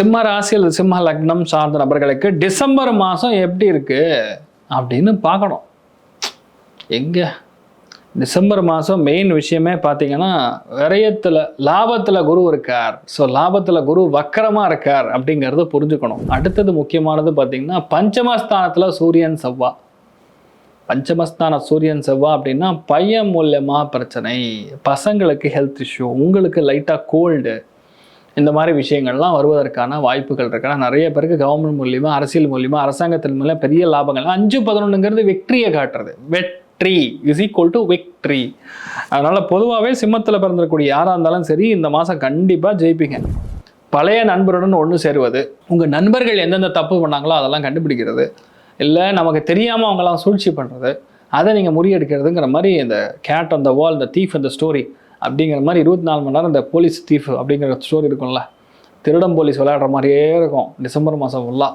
சிம்ம ராசி அல்லது சிம்ம லக்னம் சார்ந்த நபர்களுக்கு டிசம்பர் மாதம் எப்படி இருக்குது அப்படின்னு பார்க்கணும். எங்கே? டிசம்பர் மாதம் மெயின் விஷயமே பார்த்தீங்கன்னா விரயத்தில் லாபத்தில் குரு இருக்கார். ஸோ லாபத்தில் குரு வக்கரமாக இருக்கார் அப்படிங்கிறத புரிஞ்சுக்கணும். அடுத்தது முக்கியமானது பார்த்தீங்கன்னா பஞ்சமஸ்தானத்தில் சூரியன் செவ்வா. பஞ்சமஸ்தான சூரியன் செவ்வா அப்படின்னா பையன் மூலியமாக பிரச்சனை. பசங்களுக்கு ஹெல்த் இஷ்யூ உங்களுக்கு லைட்டாக கோல்டு இந்த மாதிரி விஷயங்கள்லாம் வருவதற்கான வாய்ப்புகள் இருக்கு. நிறைய பேருக்கு கவர்மெண்ட் மூலியமாக அரசியல் மூலியமாக அரசாங்கத்தின் மூலம் பெரிய லாபங்கள். அஞ்சு பதினொன்றுங்கிறது வெற்றியை காட்டுறது. வெற்றி இஸ் ஈக்குவல் டு வெற்றி அதனால் பொதுவாகவே சிம்மத்தில் பிறந்திருக்கக்கூடிய யாராக இருந்தாலும் சரி இந்த மாதம் கண்டிப்பாக ஜெயிப்பீங்க. பழைய நண்பருடன் ஒன்று சேருவது உங்கள் நண்பர்கள் எந்தெந்த தப்பு பண்ணாங்களோ அதெல்லாம் கண்டுபிடிக்கிறது இல்லை நமக்கு தெரியாமல் அவங்களாம் சூழ்ச்சி பண்ணுறது அதை நீங்கள் முறியெடுக்கிறதுங்கிற மாதிரி இந்த கேட் அந்த வால் இந்த தீஃப் அந்த ஸ்டோரி அப்படிங்கிற மாதிரி இருபத்தி நாலு மணி நேரம் இந்த போலீஸ் தீஃப் அப்படிங்கிற ஸ்டோரி இருக்கும்ல. திருடம் போலீஸ் விளையாடுற மாதிரியே இருக்கும். டிசம்பர் மாதம் ஃபுல்லாக